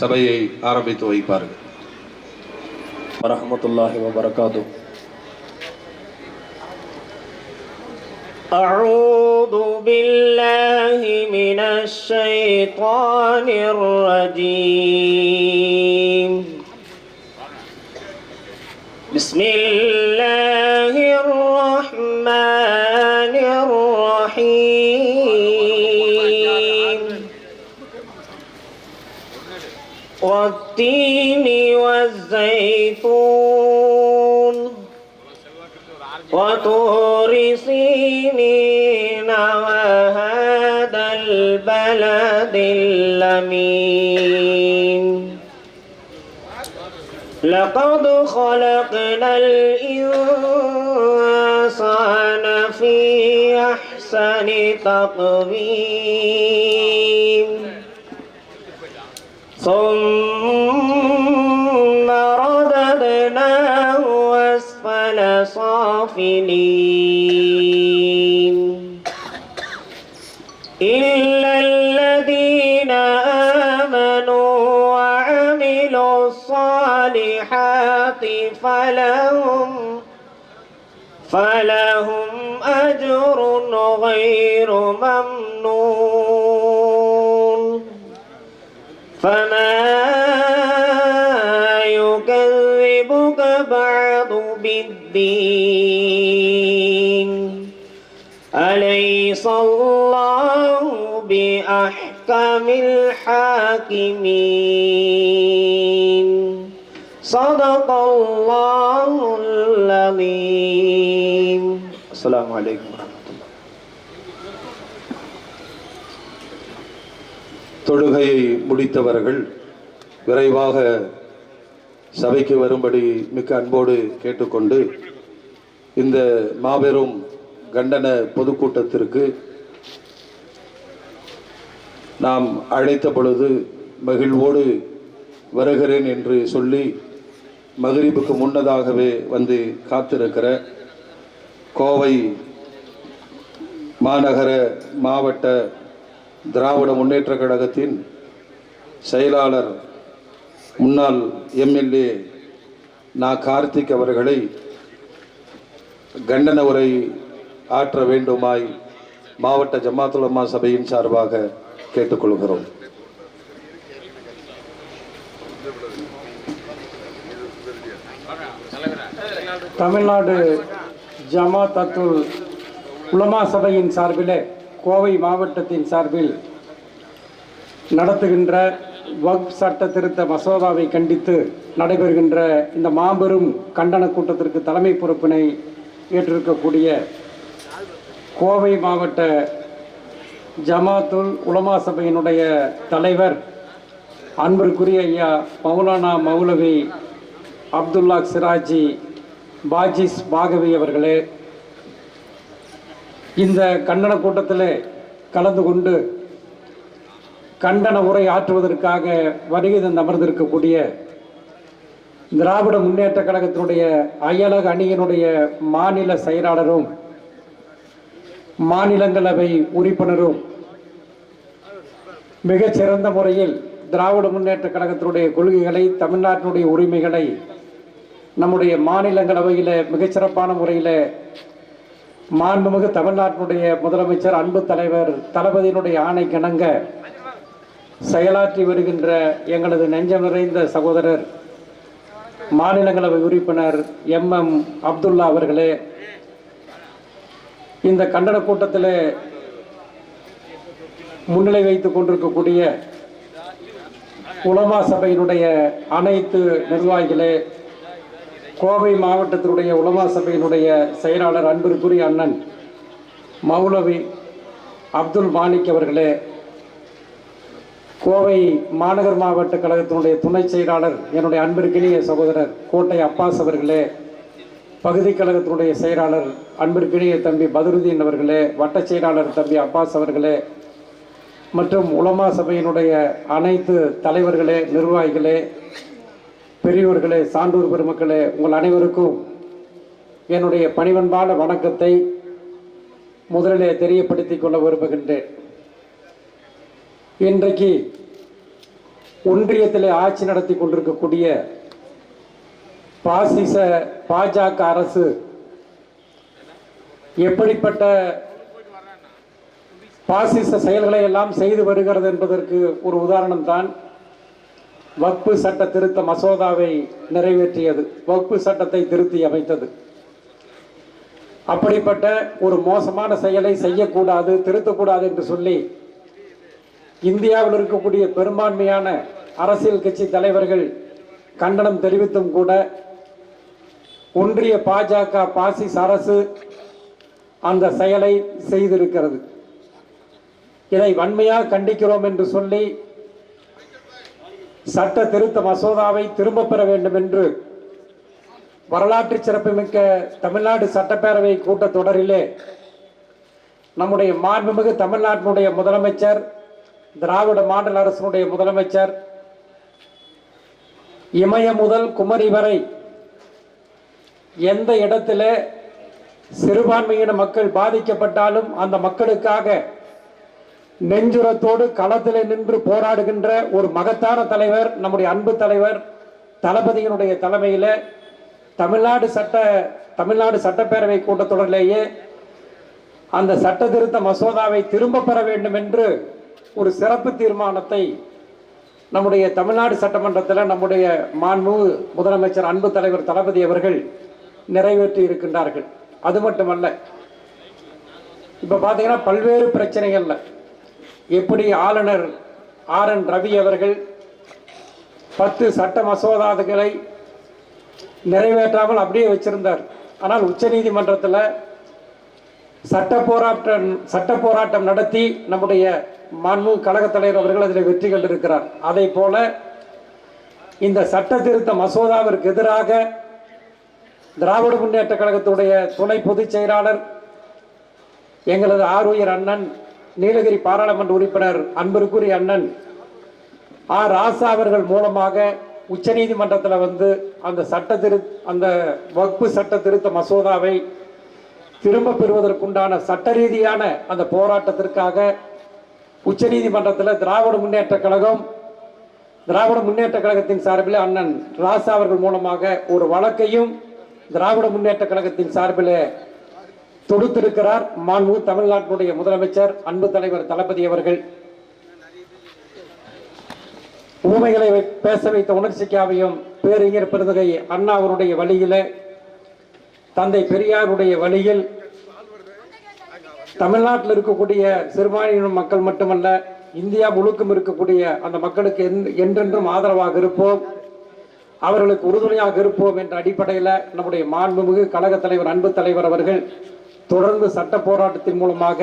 சபையை ஆரம்பித்து வைப்பார்கள் வரஹமத்துல்லாஹி வபரகாத்து أعوذ بالله من الشيطان الرجيم بسم الله والتين والزيتون وطور سينين وهذا البلد اللمين لقد خلقنا الإنسان في أحسن تقويم. ثم رددناه أسفل صافلين. إلا الذين آمنوا وعملوا الصالحات فلهم فلهم أجر غير ممنون. فما بعد بالدين أليس الله بأحكم الحاكمين صدق الله العظيم السلام عليكم ورحمة الله தொழுகையை முடித்தவர்கள் விரைவாக சபைக்கு வரும்படி மிக்க அன்போடு கேட்டுக்கொண்டு இந்த மாபெரும் கண்டன பொதுக்கூட்டத்திற்கு நாம் அழைத்த பொழுது மகிழ்வோடு வருகிறேன் என்று சொல்லி மகிழ்வுக்கு முன்னதாகவே வந்து காத்திருக்கிற கோவை மாநகர மாவட்ட திராவிட முன்னேற்றக் கழகத்தின் செயலாளர் முன்னாள் எம்எல்ஏ நா. கார்த்திக் அவர்களை கண்டன உரை ஆற்ற வேண்டுமாய் மாவட்ட ஜமாத்துலமா சபையின் சார்பாக கேட்டுக்கொள்கிறோம். தமிழ்நாடு ஜமாத் அத்துல் உலமா சபையின் சார்பில் கோவை மாவட்டத்தின் சார்பில் நடத்துகின்ற வக்ஃப் சட்ட திருத்த மசோதாவை கண்டித்து நடைபெறுகின்ற இந்த மாபெரும் கண்டன கூட்டத்திற்கு தலைமை பொறுப்பினை ஏற்றிருக்கக்கூடிய கோவை மாவட்ட ஜமாத்துல் உலமா சபையினுடைய தலைவர் அன்பிற்குரிய ஐயா மௌலானா மௌலவி அப்துல்லா சிராஜி பாஜிஸ் பாகவி அவர்களே இந்த கண்டன கூட்டத்தில் கலந்து கொண்டு கண்டன உரை ஆற்றுவதற்காக வருகை தந்து அமர்ந்திருக்கக்கூடிய திராவிட முன்னேற்ற கழகத்தினுடைய அயலக அணியினுடைய மாநில செயலாளரும் மாநிலங்களவை உறுப்பினரும் மிகச்சிறந்த முறையில் திராவிட முன்னேற்ற கழகத்தினுடைய கொள்கைகளை தமிழ்நாட்டினுடைய உரிமைகளை நம்முடைய மாநிலங்களவையில் மிகச்சிறப்பான முறையில் மாண்புமிகு தமிழ்நாட்டினுடைய முதலமைச்சர் அன்பு தலைவர் தளபதியினுடைய ஆணை கிணங்க செயலாற்றி வருகின்ற எங்களது நெஞ்சம் நிறைந்த சகோதரர் மாநிலங்களவை உறுப்பினர் எம். எம். அப்துல்லா அவர்களே இந்த கண்டன கூட்டத்தில் முன்னிலை வைத்துக் கொண்டிருக்கக்கூடிய உலமா சபையினுடைய அனைத்து நிர்வாகிகளே கோவை மாவட்டத்தினுடைய உலமா சபையினுடைய செயலாளர் அன்பிற்குரிய அண்ணன் மௌலவி அப்துல் மாலிக் அவர்களே கோவை மாநகர் மாவட்ட கழகத்தினுடைய துணை செயலாளர் என்னுடைய அன்பிற்கினிய சகோதரர் கோட்டை அப்பாஸ் அவர்களே பகுதி கழகத்தினுடைய செயலாளர் அன்பிற்கினிய தம்பி பதருதீன் அவர்களே வட்டச் செயலாளர் தம்பி அப்பாஸ் அவர்களே மற்றும் உலமா சபையினுடைய அனைத்து தலைவர்களே நிர்வாகிகளே பெரியோர்களே சான்றோர் பெருமக்களே உங்கள் அனைவருக்கும் என்னுடைய பணிவன்பான வணக்கத்தை முதலிலே தெரியப்படுத்திக் கொள்ள விரும்புகின்றேன். இன்றைக்கு ஒன்றியத்தில் ஆட்சி நடத்தி கொண்டிருக்கக்கூடிய பாசிச பாஜக அரசு எப்படிப்பட்ட பாசிச செயல்களை எல்லாம் செய்து வருகிறது என்பதற்கு ஒரு உதாரணம் தான் வக்பு சட்ட திருத்த மசோதாவை நிறைவேற்றியது. வக்பு சட்டத்தை திருத்தி அமைத்தது. அப்படிப்பட்ட ஒரு மோசமான செயலை செய்யக்கூடாது திருத்தக்கூடாது என்று சொல்லி இந்தியாவில் இருக்கக்கூடிய பெரும்பான்மையான அரசியல் கட்சி தலைவர்கள் கண்டனம் தெரிவித்தும் கூட ஒன்றிய பாஜக பாசிஸ் அரசு அந்த செயலை செய்திருக்கிறது. இதை வன்மையாக கண்டிக்கிறோம் என்று சொல்லி சட்ட திருத்த மசோதாவை திரும்ப பெற வேண்டும் என்று வரலாற்று சிறப்புமிக்க தமிழ்நாடு சட்டப்பேரவை கூட்டத்தொடரிலே நம்முடைய மாண்புமிகு தமிழ்நாட்டினுடைய முதலமைச்சர் திராவிட மாடல் அரசினுடைய முதலமைச்சர். இமய முதல் குமரி வரை எந்த இடத்துல சிறுபான்மையின மக்கள் பாதிக்கப்பட்டாலும் அந்த மக்களுக்காக நெஞ்சுரத்தோடு களத்தில் நின்று போராடுகின்ற ஒரு மகத்தான தலைவர் நம்முடைய அன்பு தலைவர் தளபதியினுடைய தலைமையில் தமிழ்நாடு சட்ட தமிழ்நாடு சட்டப்பேரவை கூட்டத்தொடரிலேயே அந்த சட்ட திருத்த மசோதாவை திரும்ப பெற வேண்டும் என்று ஒரு சிறப்பு தீர்மானத்தை நம்முடைய தமிழ்நாடு சட்டமன்றத்தில் நம்முடைய மாண்பு முதலமைச்சர் அன்பு தலைவர் தளபதி அவர்கள் நிறைவேற்றி இருக்கின்றார்கள். அது மட்டுமல்ல இப்போ பார்த்தீங்கன்னா பல்வேறு பிரச்சனைகளில் எப்படி ஆளுநர் ஆர் என் ரவி அவர்கள் பத்து சட்ட மசோதாதுகளை நிறைவேற்றாமல் அப்படியே வச்சிருந்தார். ஆனால் உச்சநீதிமன்றத்தில் சட்ட போராட்டம் சட்ட போராட்டம் நடத்தி நம்முடைய மாண்பு கழகத் தலைவர் அவர்கள் அதில் வெற்றி கண்டிருக்கிறார். அதை போல இந்த சட்ட திருத்த மசோதாவிற்கு எதிராக திராவிட முன்னேற்ற கழகத்துடைய துணை பொதுச் செயலாளர் எங்களது ஆருயிர் அண்ணன் நீலகிரி பாராளுமன்ற உறுப்பினர் அன்பிற்குரிய அண்ணன் ஆர் ராசா அவர்கள் மூலமாக உச்சநீதிமன்றத்தில் வந்து அந்த சட்ட திரு அந்த வகுப்பு சட்ட திருத்த மசோதாவை திரும்ப பெறுவதற்குண்டான சட்ட ரீதியான அந்த போராட்டத்திற்காக உச்சநீதிமன்றத்தில் திராவிட முன்னேற்ற கழகம் திராவிட முன்னேற்ற கழகத்தின் சார்பில் அண்ணன் ராசா அவர்கள் மூலமாக ஒரு வழக்கையும் திராவிட முன்னேற்ற கழகத்தின் சார்பில் தொடுத்திருக்கிறார். மாண்பு தமிழ்நாட்டினுடைய முதலமைச்சர் அன்பு தலைவர் தளபதி அவர்கள். உண்மைகளை பேச வைத்த உணர்ச்சிக்காவையும் பேரிஞர் பெருந்தகை அண்ணா அவருடைய வழியில தந்தை பெரியாருடைய வழியில் தமிழ்நாட்டில் இருக்கக்கூடிய சிறுபான்மையின மக்கள் மட்டுமல்ல இந்தியா முழுக்கும் இருக்கக்கூடிய அந்த மக்களுக்கு என்- என்றென்றும் ஆதரவாக இருப்போம். அவர்களுக்கு உறுதுணையாக இருப்போம் என்ற அடிப்படையில் நம்முடைய மாண்புமிகு கழக தலைவர் அன்பு தலைவர் அவர்கள் தொடர்ந்து சட்ட போராட்டத்தின் மூலமாக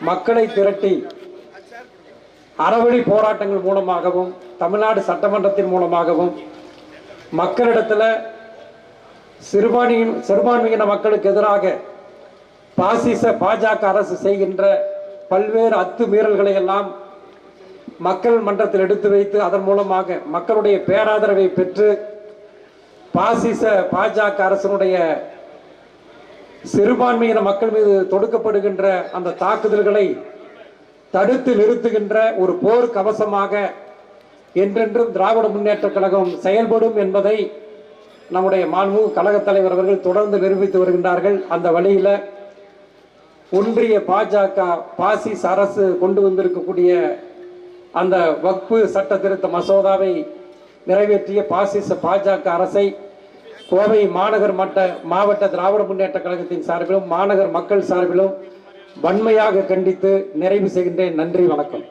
மக்களை திரட்டி அறவழி போராட்டங்கள் மூலமாகவும் தமிழ்நாடு சட்டமன்றத்தின் மூலமாகவும் மக்களிடத்தில் சிறுபான்மையின் சிறுபான்மையின மக்களுக்கு எதிராக பாசிச பாஜக அரசு செய்கின்ற பல்வேறு அத்துமீறல்களை எல்லாம் மக்கள் மன்றத்தில் எடுத்து வைத்து அதன் மூலமாக மக்களுடைய பேராதரவை பெற்று பாசிச பாஜக அரசனுடைய சிறுபான்மையின மக்கள் மீது தொடுக்கப்படுகின்ற அந்த தாக்குதல்களை தடுத்து நிறுத்துகின்ற ஒரு போர் கவசமாக என்றென்றும் திராவிட முன்னேற்ற கழகம் செயல்படும் என்பதை நம்முடைய மாண்புமிகு கழகத் தலைவர் அவர்கள் தொடர்ந்து நிரூபித்து வருகின்றார்கள். அந்த வழியில் ஒன்றிய பாஜக பாசிஸ் அரசு கொண்டு வந்திருக்கக்கூடிய அந்த வக்பு சட்ட திருத்த மசோதாவை நிறைவேற்றிய பாசிச பாஜக அரசை கோவை மாநகர் மட்ட மாவட்ட திராவிட முன்னேற்ற கழகத்தின் சார்பிலும் மாநகர் மக்கள் சார்பிலும் வன்மையாக கண்டித்து நிறைவு செய்கின்றேன். நன்றி வணக்கம்.